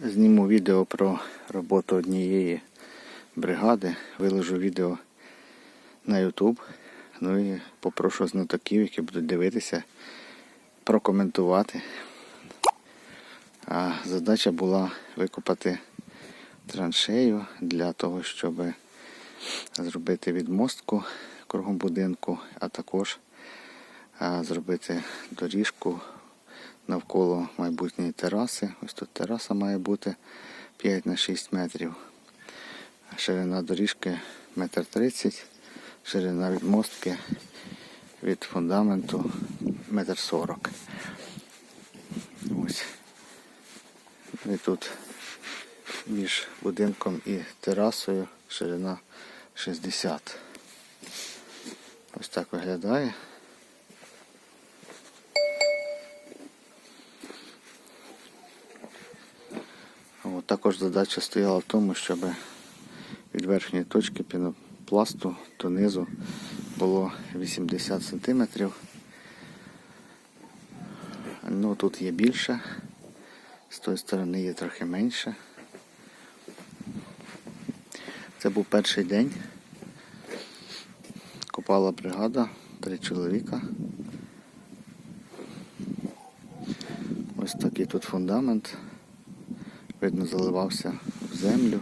Зніму відео про роботу однієї бригади. Виложу відео на YouTube. Ну і попрошу знатоків, які будуть дивитися, прокоментувати. А задача була викопати траншею для того, щоб зробити відмостку кругом будинку, а також зробити доріжку навколо майбутньої тераси. Ось тут тераса має бути 5 на 6 метрів. Ширина доріжки 1,30 м, ширина відмостки від фундаменту 1,40 м. Ось. І тут між будинком і терасою ширина 60. Ось так виглядає. Також задача стояла в тому, щоб від верхньої точки пінопласту до низу було 80 см. Ну тут є більше, з тої сторони є трохи менше. Це був перший день. Копала бригада, три чоловіка. Ось такий тут фундамент видно, заливався в землю.